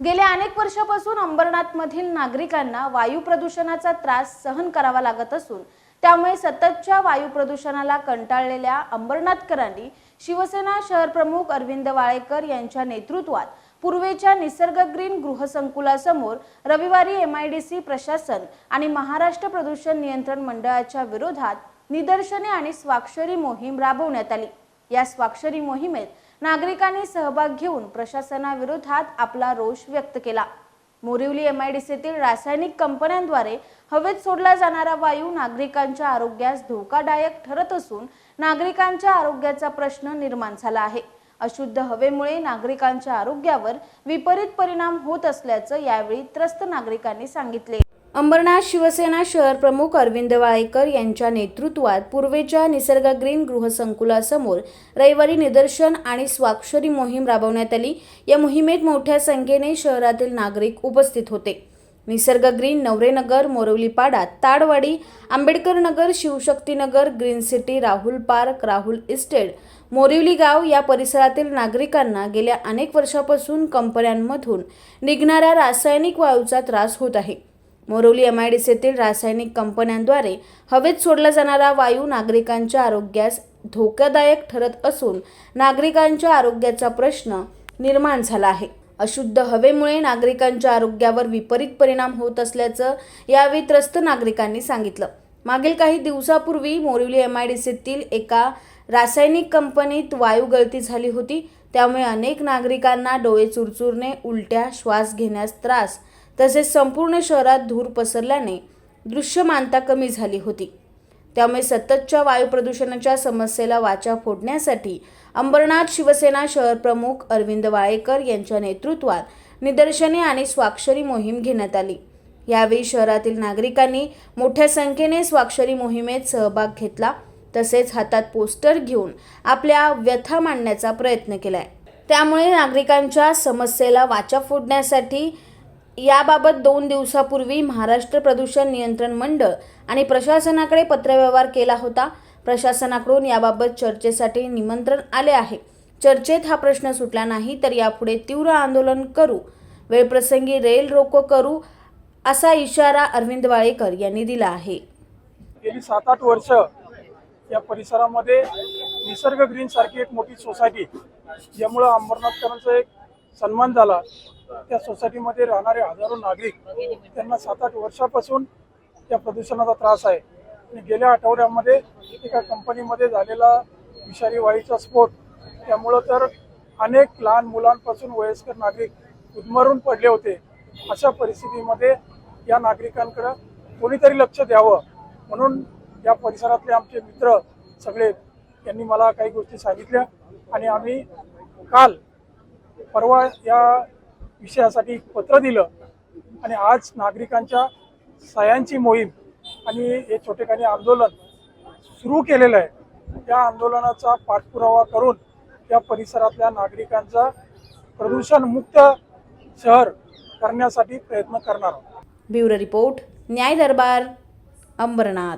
गेल्या अनेक वर्षापासून अंबरनाथमधील नागरिकांना वायू प्रदूषणाचा त्रास सहन करावा लागत असून त्यामुळे सततच्या वायू प्रदूषणाला कंटाळलेल्या अंबरनाथकरांनी शिवसेना शहर प्रमुख अरविंद वाळेकर यांच्या नेतृत्वात पूर्वेच्या निसर्ग ग्रीन गृहसंकुलासमोर रविवारी एम आय डी सी प्रशासन आणि महाराष्ट्र प्रदूषण नियंत्रण मंडळाच्या विरोधात निदर्शने आणि स्वाक्षरी मोहीम राबवण्यात आली. या स्वाक्षरी मोहिमेत नागरिकांनी सहभाग घेऊन प्रशासनाविरोधात आपला रोष व्यक्त केला. मोरिवली एम आय डी सीतील रासायनिक कंपन्यांद्वारे हवेत सोडला जाणारा वायू नागरिकांच्या आरोग्यास धोकादायक ठरत असून नागरिकांच्या आरोग्याचा प्रश्न निर्माण झाला आहे. अशुद्ध हवेमुळे नागरिकांच्या आरोग्यावर विपरीत परिणाम होत असल्याचं यावेळी त्रस्त नागरिकांनी सांगितले. अंबरनाथ शिवसेना शहर प्रमुख अरविंद वाळेकर यांच्या नेतृत्वात पूर्वेच्या निसर्ग ग्रीन गृहसंकुलासमोर रविवारी निदर्शन आणि स्वाक्षरी मोहीम राबवण्यात आली. या मोहिमेत मोठ्या संख्येने शहरातील नागरिक उपस्थित होते. Nisarg green Navrenagar Morivalipada Tadwadi Ambedkar Nagar Shivshaktinagar green city Rahul park Rahul estate Morivali गाव या परिसरातील नागरिकांना गेल्या अनेक वर्षापासून कंपन्यांमधून निघणाऱ्या रासायनिक वायूचा त्रास होत आहे. मोरवली सीतील रासायनिक कंपन्यांद्वारे हवेत सोडला जाणारा वायू नागरिकांच्या आरोग्यास धोकादायक ठरत असून नागरिकांच्या आरोग्याचा प्रश्न निर्माण झाला आहे. अशुद्ध हवेमुळे नागरिकांच्या आरोग्यावर विपरीत परिणाम होत असल्याचं यावेळी त्रस्त नागरिकांनी सांगितलं. मागील काही दिवसापूर्वी मोरिवली सीतील एका रासायनिक कंपनीत वायू गळती झाली होती. त्यामुळे अनेक नागरिकांना डोळे चुरचुरणे उलट्या श्वास घेण्यास त्रास तसेच संपूर्ण शहरात धूर पसरल्याने दृश्यमानता कमी झाली होती. त्यामुळे सततच्या वायू प्रदूषणाच्या समस्येला वाचा फोडण्यासाठी अंबरनाथ शिवसेना शहर प्रमुख अरविंद वाळेकर यांच्या नेतृत्वात निदर्शने आणि स्वाक्षरी मोहीम घेण्यात आली. यावेळी शहरातील नागरिकांनी मोठ्या संख्येने स्वाक्षरी मोहिमेत सहभाग घेतला. तसेच हातात पोस्टर घेऊन आपल्या व्यथा मांडण्याचा प्रयत्न केलाय. त्यामुळे नागरिकांच्या समस्येला वाचा फोडण्यासाठी याबाबत दोन दिवसापूर्वी महाराष्ट्र प्रदूषण नियंत्रण मंडळ आणि प्रशासनाकडे पत्रव्यवहार केला होता. प्रशासनाकडून याबाबत चर्चेसाठी निमंत्रण आले आहे. चर्चेत हा प्रश्न सुटला नाही तर यापुढे तीव्र आंदोलन करू. वेळप्रसंगी रेल रोको करू असा इशारा अरविंद वाळेकर यांनी दिला आहे. गेली सात आठ वर्ष या परिसरामध्ये निसर्ग ग्रीन सारखी एक मोठी सोसायटी यामुळं अंबरनाथकरांचा एक सन्मान झाला. त्या सोसायटीमध्ये राहणारे हजारो नागरिक त्यांना सात आठ वर्षापासून त्या प्रदूषणाचा त्रास आहे. आणि गेल्या आठवड्यामध्ये एका कंपनीमध्ये झालेला विषारी वायूचा स्फोट त्यामुळं तर अनेक लहान मुलांपासून वयस्कर नागरिक उद्मरून पडले होते. अशा परिस्थितीमध्ये या नागरिकांकडं कोणीतरी लक्ष द्यावं म्हणून या परिसरातले आमचे मित्र सगळे यांनी मला काही गोष्टी सांगितल्या. आणि आम्ही काल परवा या विषयासाठी पत्र दिलं आणि आज नागरिकांच्या सह्यांची मोहीम आणि हे छोटेखानी आंदोलन सुरू केलेलं आहे. त्या आंदोलनाचा पाठपुरावा करून त्या परिसरातल्या नागरिकांचा प्रदूषणमुक्त शहर करण्यासाठी प्रयत्न करणार आहोत. ब्युरो रिपोर्ट न्याय दरबार अंबरनाथ.